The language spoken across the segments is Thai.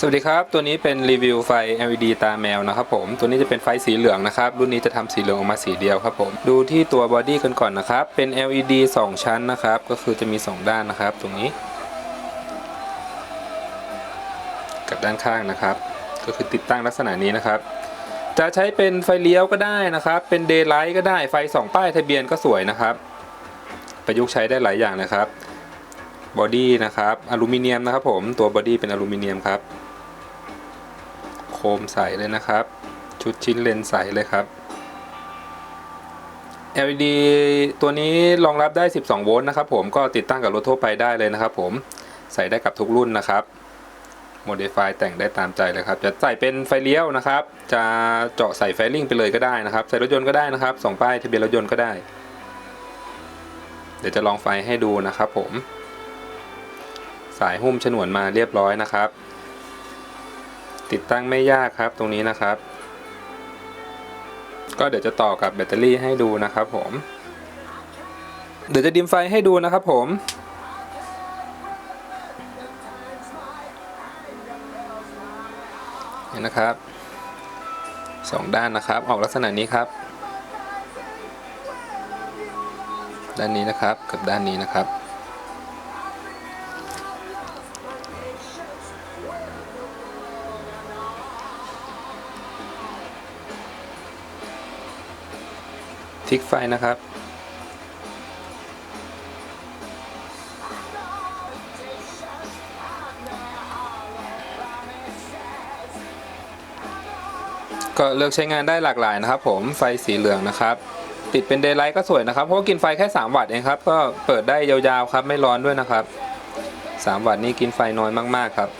สวัสดีครับ ตัวนี้เป็นรีวิวไฟ LED ตาแมวนะครับผม ตัวนี้จะเป็นไฟสีเหลืองนะครับ รุ่นนี้จะทำสีเหลืองออกมาสีเดียวครับผม ดูที่ตัวบอดี้กันก่อนนะครับ เป็น LED 2 ชั้นนะครับ ก็คือจะมี 2 ด้านนะครับ ตรงนี้ กับด้านข้างนะครับ ก็คือติดตั้งลักษณะนี้นะครับ จะใช้เป็นไฟเลี้ยวก็ได้นะครับ เป็นเดย์ไลท์ก็ได้ ไฟสองป้ายทะเบียนก็สวยนะครับ ประยุกต์ใช้ได้หลายอย่างนะครับ บอดี้นะครับ อลูมิเนียมนะครับผม ตัวบอดี้เป็นอลูมิเนียมครับ มใสเลยนะครับ ชุดชิ้นเลนใสเลยครับ LED ตัวนี้รองรับได้ 12 โวลต์นะครับผมก็ติดตั้งกับรถทั่วไปได้เลยนะครับผมใส่ได้กับทุกรุ่นนะครับ Modify แต่งได้ตามใจเลยครับ จะใส่เป็นไฟเลี้ยวนะครับ จะเจาะใส่ไฟลิงไปเลยก็ได้นะครับ ใส่รถยนต์ก็ได้นะครับสองป้ายทะเบียนรถยนต์ก็ได้ เดี๋ยวจะลองไฟให้ดูนะครับผม สายหุ้มฉนวนมาเรียบร้อยนะครับ ติดตั้งไม่ยากครับตรงนี้นะครับ ก็เดี๋ยวจะต่อกับแบตเตอรี่ให้ดูนะครับผม เดี๋ยวจะดิมไฟให้ดูนะครับผมเห็นนะครับสองด้านนะครับ ออกลักษณะนี้ครับ ด้านนี้นะครับกับด้านนี้นะครับ ทิกไฟนะครับ ก็เลือกใช้งานได้หลากหลายนะครับ ผมไฟสีเหลืองนะครับ ติดเป็นเดย์ไลท์ก็สวยนะครับเพราะกินไฟแค่ 3 วัตต์เองครับ ก็เปิดได้ยาวๆครับไม่ร้อนด้วยนะครับ 3 วัตต์นี่กินไฟน้อยมากๆครับ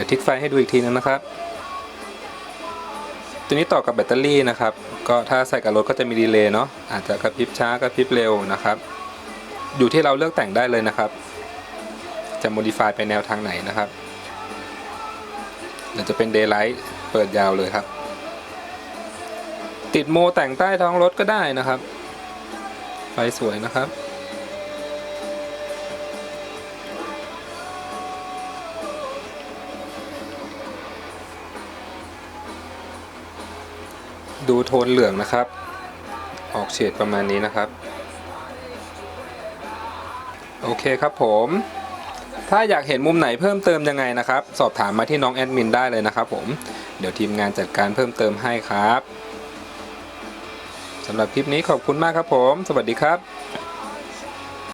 ดี๋ยวทิกไฟให้ดูอีกทีนึงนะครับ ตัวนี้ต่อกับแบตเตอรี่นะครับ ก็ถ้าใส่กับรถก็จะมีดีเลย์เนาะอาจจะกระพริบช้ากระพริบเร็วนะครับ อยู่ที่เราเลือกแต่งได้เลยนะครับ จะ modify ไปแนวทางไหนนะครับเดี๋ยวจะเป็น daylight เปิดยาวเลยครับ ติดโมแต่งใต้ท้องรถก็ได้นะครับ ไฟสวยนะครับ ดูโทนเหลืองนะครับ ออกเฉดประมาณนี้นะครับ โอเคครับผม ถ้าอยากเห็นมุมไหนเพิ่มเติมยังไงนะครับ สอบถามมาที่น้องแอดมินได้เลยนะครับผม เดี๋ยวทีมงานจัดการเพิ่มเติมให้ครับสำหรับคลิปนี้ขอบคุณมากครับผม สวัสดีครับ